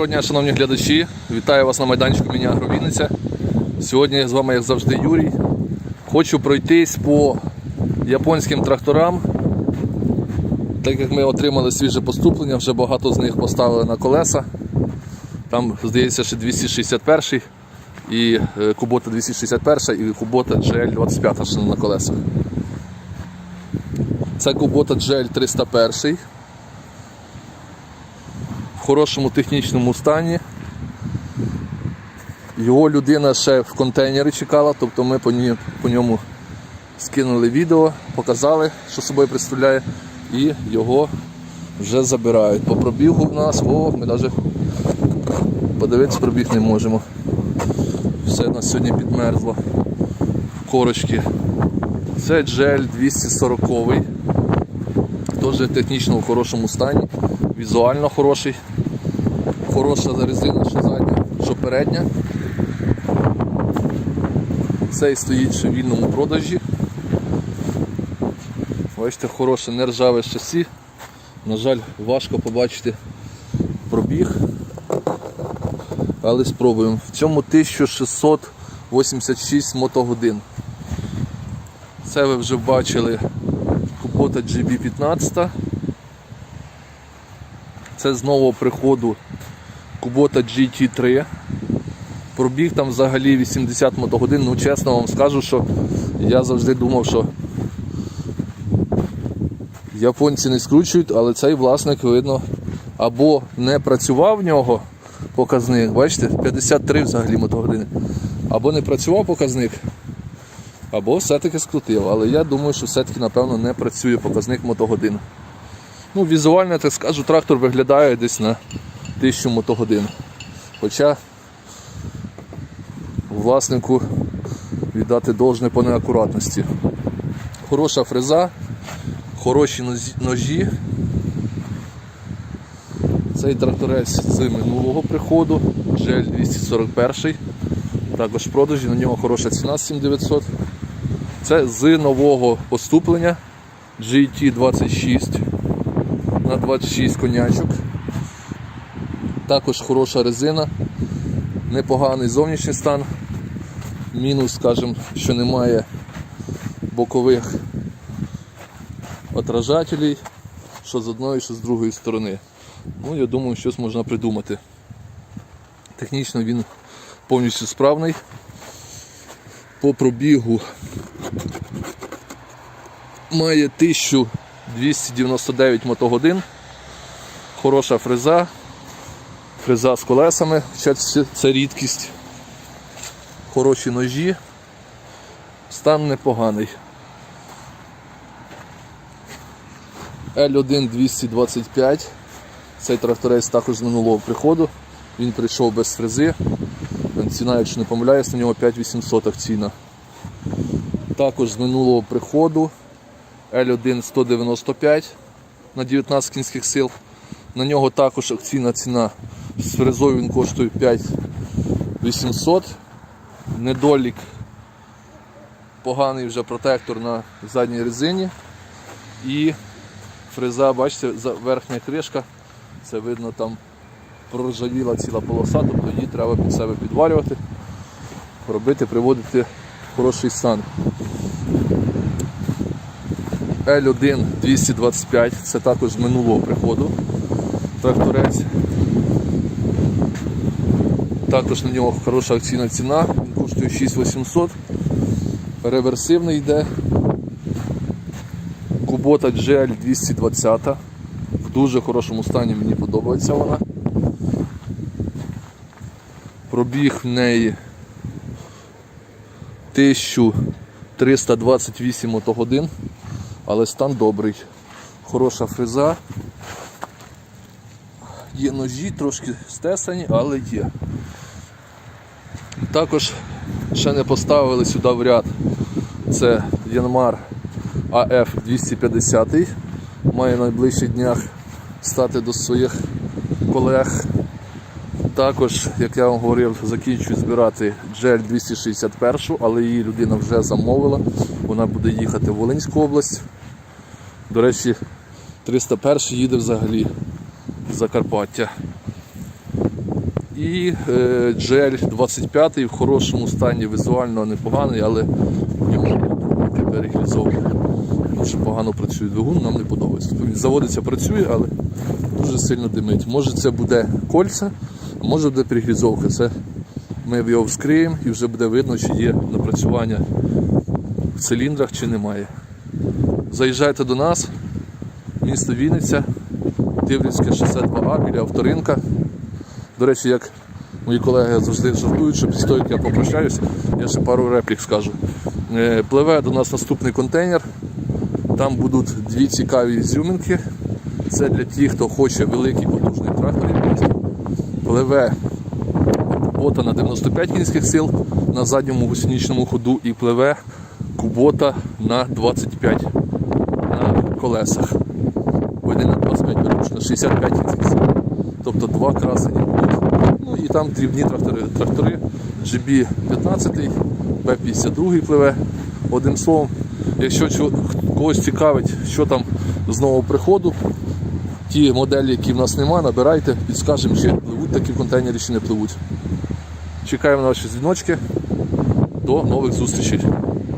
Доброго дня, шановні глядачі. Вітаю вас на майданчику Міні Агровінниця. Сьогодні з вами, як завжди, Юрій. Хочу пройтись по японським тракторам. Так як ми отримали свіже поступлення, вже багато з них поставили на колеса. Там, здається, ще 261 і е, Кубота 261 і Кубота GL25 ще на колесах. Це Кубота GL 301 в хорошому технічному стані. Його людина ще в контейнері чекала, тобто ми по, ньому скинули відео, показали, що собою представляє, і його вже забирають. По пробігу в нас, о, ми навіть подивитися пробіг не можемо. Все на сьогодні підмерзло. в Корочки. Це GL 240 Теж технічно в хорошому стані, візуально хороший. Хороша резина, що задня, що передня. Цей стоїть ще в вільному продажі. Бачите, хороше нержаве шасі. На жаль, важко побачити пробіг. Але спробуємо. В цьому 1686 мотогодин. Це ви вже бачили Кубота GB15. Це з нового приходу Кубота GT3. Пробіг там взагалі 80 мотогодин. Ну чесно вам скажу, що я завжди думав, що японці не скручують, але цей власник, видно, або не працював в нього показник, бачите, 53 взагалі мотогодини, або не працював показник, або все-таки скрутив. Але я думаю, що все-таки, напевно, не працює показник мотогодин. Ну, візуально, так скажу, трактор виглядає десь на 1000 мотогодин. Хоча власнику віддати должне по неакуратності. Хороша фреза, хороші ножі. Цей тракторець з минулого приходу, GL 241. Також в продажі, на нього хороша ціна 7900. Це з нового поступлення GT26 на 26 конячок. Також хороша резина, непоганий зовнішній стан. Мінус, скажімо, що немає бокових отражателей, що з одної, що з другої сторони. Ну, я думаю, щось можна придумати. Технічно він повністю справний. По пробігу має 1299 мотогодин. Хороша фреза. Фреза з колесами, це- рідкість. Хороші ножі. Стан непоганий. L1 225. Цей тракторець також з минулого приходу. Він прийшов без фрези. Ціна, якщо не помиляюсь, на нього 5800 акційна. Також з минулого приходу L1 195 на 19 кінських сил. На нього також акційна ціна. З фрезою він коштує 5800. Недолік поганий вже протектор на задній резині. І фреза, бачите, верхня кришка, це видно там проржавіла ціла полоса, тобто її треба під себе підварювати, робити, приводити в хороший стан. L1 225, це також з минулого приходу тракторець. Також на нього хороша акційна ціна, він коштує 6800. Реверсивний йде. Кубота GL 220 в дуже хорошому стані, мені подобається вона. Пробіг в неї 1328 мотогодин, але стан добрий. Хороша фреза. Є ножі, трошки стесані, але є. Також ще не поставили сюди в ряд. Це Янмар АФ 250 має в найближчих днях стати до своїх колег. Також, як я вам говорив, закінчую збирати GL 261, але її людина вже замовила. Вона буде їхати в Волинську область. До речі, 301 їде взагалі Закарпаття. І е, GL 25 в хорошому стані, візуально непоганий, але в ньому є. Дуже погано працює двигун, нам не подобається. Він заводиться, працює, але дуже сильно димить. Може це буде кольця, а може буде перегрізовка. Це ми його вскриємо і вже буде видно, чи є напрацювання в циліндрах, чи немає. Заїжджайте до нас, місто Вінниця, Тиврівське 62А біля авторинка. До речі, як мої колеги завжди жартують, що після того, як я попрощаюся, я ще пару реплік скажу. Е, Пливе до нас наступний контейнер. Там будуть дві цікаві зюминки. Це для тих, хто хоче великий потужний трактор. Пливе кубота на 95 кінських сил на задньому гусеничному ходу і пливе кубота на 25 на колесах. Ой, не на 25, перепрошую, на 65 кінських. Тобто два красені будуть. Ну і там дрібні трактори, трактори GB15, B52 пливе. Одним словом, якщо когось цікавить, що там з нового приходу, ті моделі, які в нас немає, набирайте, підскажемо, чи пливуть такі контейнери, чи не пливуть. Чекаємо на ваші дзвіночки. До нових зустрічей.